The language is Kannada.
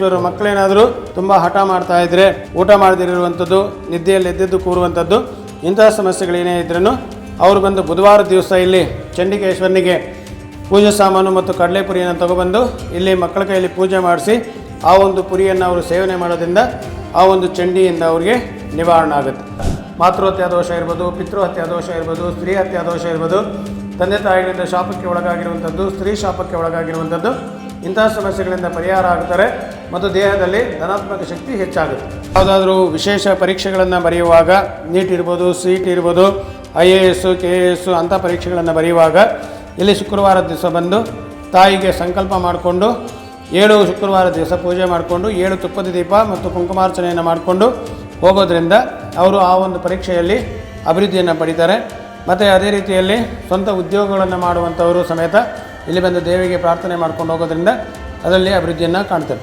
ಇವರು ಮಕ್ಕಳೇನಾದರೂ ತುಂಬ ಹಠ ಮಾಡ್ತಾ ಇದ್ರೆ, ಊಟ ಮಾಡದಿರುವಂಥದ್ದು ನಿದ್ದೆಯಲ್ಲಿ ಎದ್ದೆದ್ದು ಕೂರುವಂಥದ್ದು ಇಂತಹ ಸಮಸ್ಯೆಗಳೇನೇ ಇದ್ರೂ ಅವರು ಬಂದು ಬುಧವಾರ ದಿವಸ ಇಲ್ಲಿ ಚಂಡಿಕೇಶ್ವರನಿಗೆ ಪೂಜೆ ಸಾಮಾನು ಮತ್ತು ಕಡಲೆ ಪುರಿಯನ್ನು ತಗೊಬಂದು ಇಲ್ಲಿ ಮಕ್ಕಳ ಕೈಯಲ್ಲಿ ಪೂಜೆ ಮಾಡಿಸಿ, ಆ ಒಂದು ಪುರಿಯನ್ನು ಅವರು ಸೇವನೆ ಮಾಡೋದ್ರಿಂದ ಆ ಒಂದು ಚಂಡಿಯಿಂದ ಅವರಿಗೆ ನಿವಾರಣೆ ಆಗುತ್ತೆ. ಮಾತೃಹತ್ಯಾ ದೋಷ ಇರ್ಬೋದು ಪಿತೃಹತ್ಯಾ ದೋಷ ಇರ್ಬೋದು, ಸ್ತ್ರೀ ಹತ್ಯಾ ದೋಷ ಇರ್ಬೋದು, ತಂದೆ ತಾಯಿಗಳಿಂದ ಶಾಪಕ್ಕೆ ಒಳಗಾಗಿರುವಂಥದ್ದು ಸ್ತ್ರೀ ಶಾಪಕ್ಕೆ ಒಳಗಾಗಿರುವಂಥದ್ದು ಇಂತಹ ಸಮಸ್ಯೆಗಳಿಂದ ಪರಿಹಾರ ಆಗ್ತಾರೆ ಮತ್ತು ದೇಹದಲ್ಲಿ ಧನಾತ್ಮಕ ಶಕ್ತಿ ಹೆಚ್ಚಾಗುತ್ತೆ. ಯಾವುದಾದ್ರೂ ವಿಶೇಷ ಪರೀಕ್ಷೆಗಳನ್ನು ಬರೆಯುವಾಗ ನೀಟ್ ಇರ್ಬೋದು ಸಿ ಇರ್ಬೋದು, I A S K A S ಅಂಥ ಪರೀಕ್ಷೆಗಳನ್ನು ಬರೆಯುವಾಗ ಇಲ್ಲಿ ಶುಕ್ರವಾರ ದಿವಸ ಬಂದು ತಾಯಿಗೆ ಸಂಕಲ್ಪ ಮಾಡಿಕೊಂಡು ಏಳು ಶುಕ್ರವಾರ ದಿವಸ ಪೂಜೆ ಮಾಡಿಕೊಂಡು ಏಳು ತುಪ್ಪದ ದೀಪ ಮತ್ತು ಕುಂಕುಮಾರ್ಚನೆಯನ್ನು ಮಾಡಿಕೊಂಡು ಹೋಗೋದ್ರಿಂದ ಅವರು ಆ ಒಂದು ಪರೀಕ್ಷೆಯಲ್ಲಿ ಅಭಿವೃದ್ಧಿಯನ್ನು ಪಡಿತಾರೆ. ಮತ್ತು ಅದೇ ರೀತಿಯಲ್ಲಿ ಸ್ವಂತ ಉದ್ಯೋಗಗಳನ್ನು ಮಾಡುವಂಥವರು ಸಮೇತ ಇಲ್ಲಿ ಬಂದು ದೇವಿಗೆ ಪ್ರಾರ್ಥನೆ ಮಾಡ್ಕೊಂಡು ಹೋಗೋದ್ರಿಂದ ಅದರಲ್ಲಿ ಅಭಿವೃದ್ಧಿಯನ್ನು ಕಾಣ್ತಾರೆ